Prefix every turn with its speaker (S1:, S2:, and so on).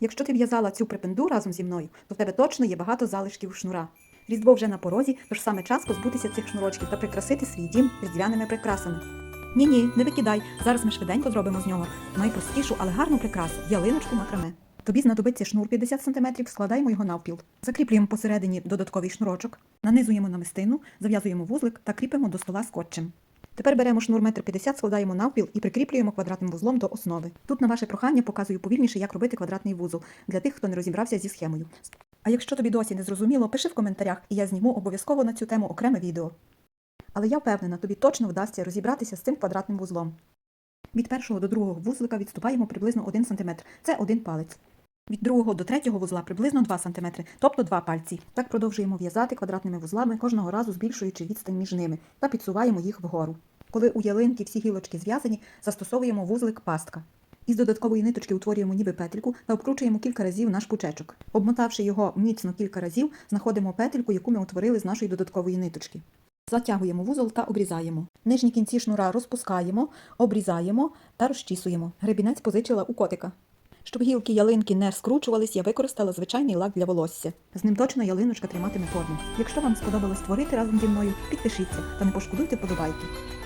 S1: Якщо ти в'язала цю припенду разом зі мною, то в тебе точно є багато залишків шнура. Різдво вже на порозі, тож саме час позбутися цих шнурочків та прикрасити свій дім різдвяними прикрасами. Ні, ні, не викидай. Зараз ми швиденько зробимо з нього найпростішу, але гарну прикрасу ялиночку макраме. Тобі знадобиться шнур 50 см, складаємо його навпіл. Закріплюємо посередині додатковий шнурочок, нанизуємо намистину, зав'язуємо вузлик та кріпимо до стола скотчем. Тепер беремо шнур 1,50 м, складаємо навпіл і прикріплюємо квадратним вузлом до основи. Тут на ваше прохання показую повільніше, як робити квадратний вузол для тих, хто не розібрався зі схемою. А якщо тобі досі не зрозуміло, пиши в коментарях, і я зніму обов'язково на цю тему окреме відео. Але я впевнена, тобі точно вдасться розібратися з цим квадратним вузлом. Від першого до другого вузлика відступаємо приблизно 1 см. Це один палець. Від другого до третього вузла приблизно 2 см, тобто 2 пальці. Так продовжуємо в'язати квадратними вузлами, кожного разу збільшуючи відстань між ними та підсуваємо їх вгору. Коли у ялинки всі гілочки зв'язані, застосовуємо вузлик пастка. Із додаткової ниточки утворюємо ніби петельку та обкручуємо кілька разів наш пучечок. Обмотавши його міцно кілька разів, знаходимо петельку, яку ми утворили з нашої додаткової ниточки. Затягуємо вузол та обрізаємо. Нижні кінці шнура розпускаємо, обрізаємо та розчісуємо. Гребінець позичила у котика. Щоб гілки ялинки не скручувались, я використала звичайний лак для волосся. З ним точно ялиночка триматиме форму. Якщо вам сподобалось творити разом зі мною, підпишіться та не пошкодуйте подобайки.